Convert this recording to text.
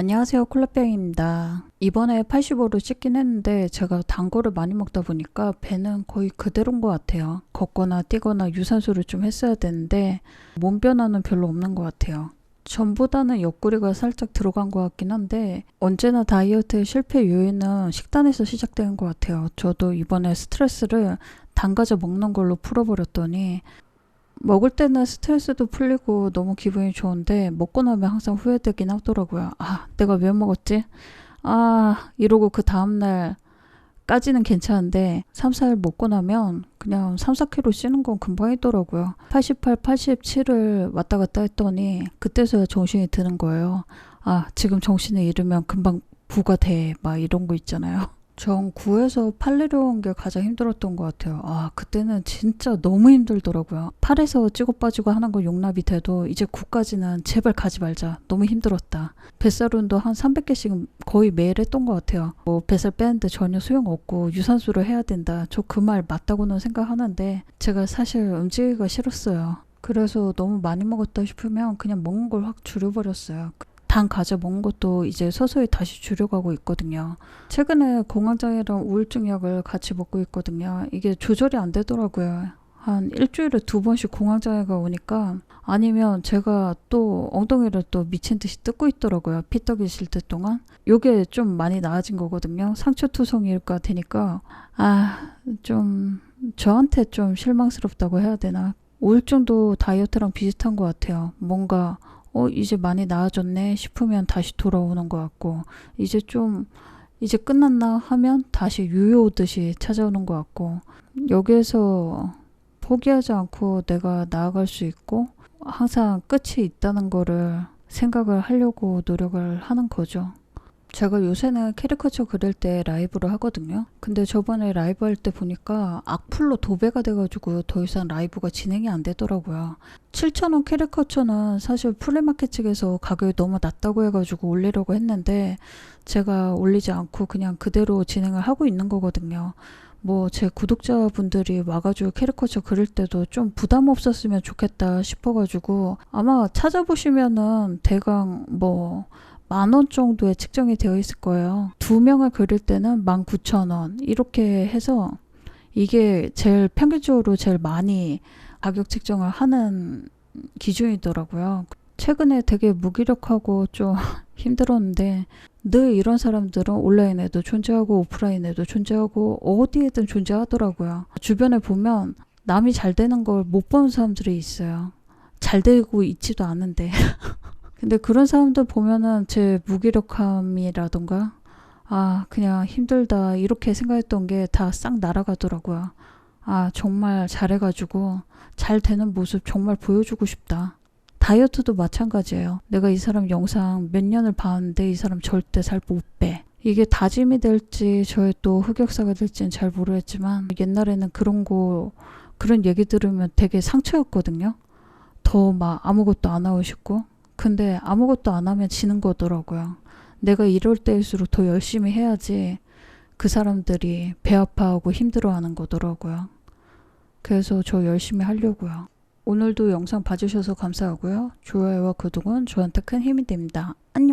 안녕하세요 콜라병입니다. 이번에 85를 찍긴 했는데 제가 단 거를 많이 먹다 보니까 배는 거의 그대로인 것 같아요. 걷거나 뛰거나 유산소를 좀 했어야 되는데 몸 변화는 별로 없는 것 같아요. 전보다는 옆구리가 살짝 들어간 것 같긴 한데 언제나 다이어트의 실패 요인은 식단에서 시작되는 것 같아요. 저도 이번에 스트레스를 담가져 먹는 걸로 풀어버렸더니 먹을 때는 스트레스도 풀리고 너무 기분이 좋은데 먹고 나면 항상 후회되긴 하더라고요. 아, 내가 왜 먹었지? 아, 이러고 그 다음날 까지는 괜찮은데 3, 4일 먹고 나면 그냥 3, 4kg 찌는 건 금방이더라고요. 88, 87을 왔다 갔다 했더니 그때서야 정신이 드는 거예요. 아, 지금 정신을 잃으면 금방 부가 돼. 막 이런 거 있잖아요. 전 9에서 8 내려온 게 가장 힘들었던 것 같아요. 아, 그때는 진짜 너무 힘들더라고요. 8에서 찌고 빠지고 하는 거 용납이 돼도 이제 9까지는 제발 가지 말자. 너무 힘들었다. 뱃살 운동 한 300개씩 거의 매일 했던 것 같아요. 뭐 뱃살 빼는데 전혀 소용없고 유산소를 해야 된다. 저 그 말 맞다고는 생각하는데 제가 사실 움직이기가 싫었어요. 그래서 너무 많이 먹었다 싶으면 그냥 먹는 걸 확 줄여버렸어요. 단 가져 먹은 것도 이제 서서히 다시 줄여가고 있거든요. 최근에 공황장애랑 우울증 약을 같이 먹고 있거든요. 이게 조절이 안 되더라고요. 한 일주일에 두 번씩 공황장애가 오니까 아니면 제가 또 엉덩이를 또 미친 듯이 뜯고 있더라고요. 피떡이 있을 때 동안. 요게 좀 많이 나아진 거거든요. 상처투성이가 되니까 아, 좀 저한테 좀 실망스럽다고 해야 되나. 우울증도 다이어트랑 비슷한 것 같아요. 뭔가 어, 이제 많이 나아졌네 싶으면 다시 돌아오는 것 같고, 이제 좀, 이제 끝났나 하면 다시 유효 오듯이 찾아오는 것 같고, 여기에서 포기하지 않고 내가 나아갈 수 있고, 항상 끝이 있다는 거를 생각을 하려고 노력을 하는 거죠. 제가 요새는 캐리커처 그릴 때 라이브를 하거든요. 근데 저번에 라이브 할 때 보니까 악플로 도배가 돼가지고 더 이상 라이브가 진행이 안 되더라고요. 7,000원 캐리커처는 사실 플리마켓 측에서 가격이 너무 낮다고 해가지고 올리려고 했는데 제가 올리지 않고 그냥 그대로 진행을 하고 있는 거거든요. 뭐 제 구독자분들이 와가지고 캐리커처 그릴 때도 좀 부담 없었으면 좋겠다 싶어가지고 아마 찾아보시면은 대강 뭐 만 원 정도에 측정이 되어 있을 거예요. 두 명을 그릴 때는 19,000원 이렇게 해서 이게 제일 평균적으로 제일 많이 가격 측정을 하는 기준이더라고요. 최근에 되게 무기력하고 좀 힘들었는데 늘 이런 사람들은 온라인에도 존재하고 오프라인에도 존재하고 어디에든 존재하더라고요. 주변에 보면 남이 잘 되는 걸 못 보는 사람들이 있어요. 잘 되고 있지도 않은데. 근데 그런 사람들 보면은 제 무기력함이라던가 아, 그냥 힘들다 이렇게 생각했던 게 다 싹 날아가더라고요. 아, 정말 잘해가지고 잘 되는 모습 정말 보여주고 싶다. 다이어트도 마찬가지예요. 내가 이 사람 영상 몇 년을 봤는데 이 사람 절대 살 못 빼. 이게 다짐이 될지 저의 또 흑역사가 될지는 잘 모르겠지만 옛날에는 그런 거 그런 얘기 들으면 되게 상처였거든요. 더 막 아무것도 안 하고 싶고 근데 아무것도 안 하면 지는 거더라고요. 내가 이럴 때일수록 더 열심히 해야지 그 사람들이 배 아파하고 힘들어하는 거더라고요. 그래서 저 열심히 하려고요. 오늘도 영상 봐주셔서 감사하고요. 좋아요와 구독은 저한테 큰 힘이 됩니다. 안녕!